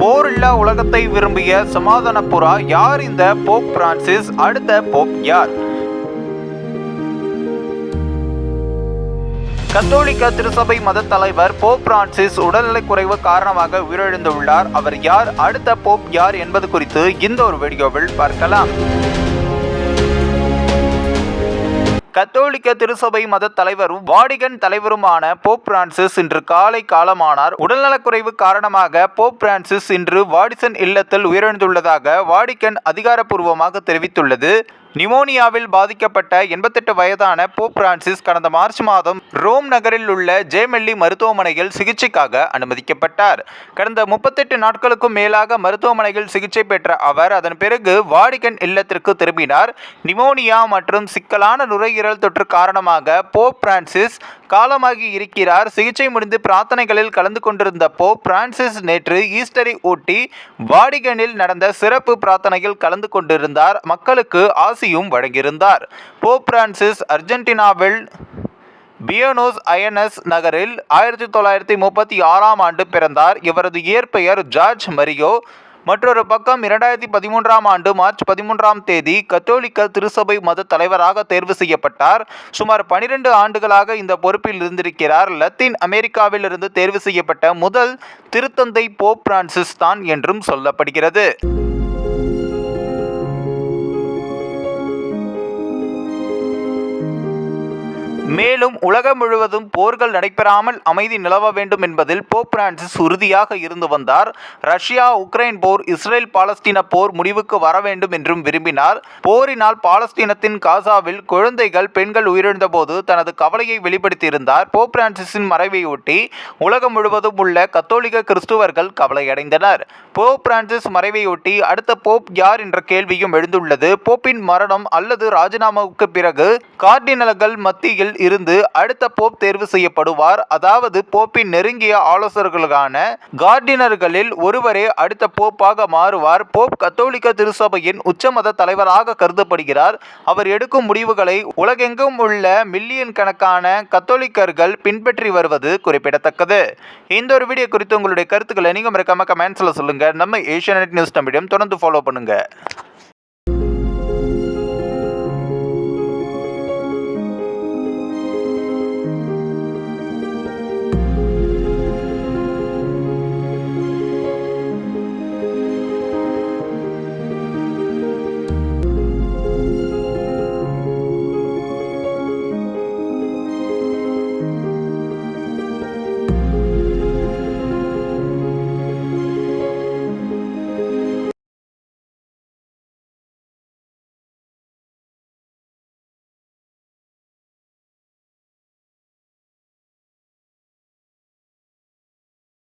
அமைதியில்லா உலகத்தை விரும்பிய சமாதான புறா யார் இந்த போப் பிரான்சிஸ் அடுத்த போப் யார்? கத்தோலிக்க திருசபை மத தலைவர் போப் பிரான்சிஸ் உடல்நலக்குறைவு காரணமாக உயிரிழந்துள்ளார். அவர் யார்? அடுத்த போப் யார் என்பது குறித்து இந்த ஒரு வீடியோவில் பார்க்கலாம். கத்தோலிக்க திருசபை மத தலைவரும் வாடிகன் தலைவருமான போப் பிரான்சிஸ் இன்று காலை காலமானார். உடல்நலக்குறைவு காரணமாக போப் பிரான்சிஸ் இன்று வாடிசன் இல்லத்தில் உயிரிழந்துள்ளதாக வாடிகன் அதிகாரப்பூர்வமாக தெரிவித்துள்ளது. நிமோனியாவில் பாதிக்கப்பட்ட எண்பத்தெட்டு வயதான போப் பிரான்சிஸ் கடந்த மார்ச் மாதம் ரோம் நகரில் உள்ள ஜேமெல்லி மருத்துவமனையில் சிகிச்சைக்காக அனுமதிக்கப்பட்டார். கடந்த முப்பத்தெட்டு நாட்களுக்கும் மேலாக மருத்துவமனையில் சிகிச்சை பெற்ற அவர் அதன் பிறகு வாடிகன் இல்லத்திற்கு திரும்பினார். நிமோனியா மற்றும் சிக்கலான நுரையீரல் தொற்று காரணமாக போப் பிரான்சிஸ் காலமாகி இருக்கிறார். சிகிச்சை முடிந்து பிரார்த்தனைகளில் கலந்து கொண்டிருந்த போப் பிரான்சிஸ் நேற்று ஈஸ்டரை ஒட்டி வாடிகனில் நடந்த சிறப்பு பிரார்த்தனையில் கலந்து கொண்டிருந்தார். மக்களுக்கு ஆசியும் வழங்கியிருந்தார். போப் பிரான்சிஸ் அர்ஜென்டினாவில் பியனோஸ் அயனஸ் நகரில் ஆயிரத்தி தொள்ளாயிரத்தி முப்பத்தி ஆறாம் ஆண்டு பிறந்தார். இவரது இயற்பெயர் ஜார்ஜ் மரியோ. மற்றொரு பக்கம் இரண்டாயிரத்தி பதிமூன்றாம் ஆண்டு மார்ச் பதிமூன்றாம் தேதி கத்தோலிக்க திருசபை மத தலைவராக தேர்வு செய்யப்பட்டார். சுமார் பனிரெண்டு ஆண்டுகளாக இந்த பொறுப்பில் இருந்திருக்கிறார். லத்தீன் அமெரிக்காவில் இருந்து தேர்வு செய்யப்பட்ட முதல் திருத்தந்தை போப் பிரான்சிஸ் தான் என்றும் சொல்லப்படுகிறது. மேலும் உலகம் முழுவதும் போர்கள் நடைபெறாமல் அமைதி நிலவ வேண்டும் என்பதில் போப் பிரான்சிஸ் உறுதியாக இருந்து வந்தார். ரஷ்யா உக்ரைன் போர் இஸ்ரேல் பாலஸ்தீன போர் முடிவுக்கு வர வேண்டும் என்றும் விரும்பினார். போரினால் பாலஸ்தீனத்தின் காசாவில் குழந்தைகள் பெண்கள் உயிரிழந்தபோது தனது கவலையை வெளிப்படுத்தியிருந்தார். போப் பிரான்சிஸின் மறைவையொட்டி உலகம் முழுவதும் உள்ள கத்தோலிக்க கிறிஸ்துவர்கள் கவலையடைந்தனர். போப் பிரான்சிஸ் மறைவையொட்டி அடுத்த போப் யார் என்ற கேள்வியும் எழுந்துள்ளது. போப்பின் மரணம் அல்லது ராஜினாமாவுக்கு பிறகு கார்டினல்கள் மத்தியில் இருந்து அடுத்த போப் தேர்வு செய்யப்படுவார். அதாவது போப்பின் நெருங்கிய ஆலோசகர்களான கார்டினர்களில் ஒருவரே அடுத்த போப்பாக மாறுவார். போப் கத்தோலிக்க திருசபையின் உச்சமத தலைவராக கருதப்படுகிறார். அவர் எடுக்கும் முடிவுகளை உலகெங்கும் உள்ள மில்லியன் கணக்கான கத்தோலிக்கர்கள் பின்பற்றி வருவது குறிப்பிடத்தக்கது. இந்த ஒரு வீடியோ குறித்து உங்களுடைய கருத்துக்களை நீங்கள் மறக்காம கமெண்ட்ஸில் சொல்லுங்கள் நம்ம ஏஷியா நியூஸ் தமிழையும் தொடர்ந்து ஃபாலோ பண்ணுங்கள்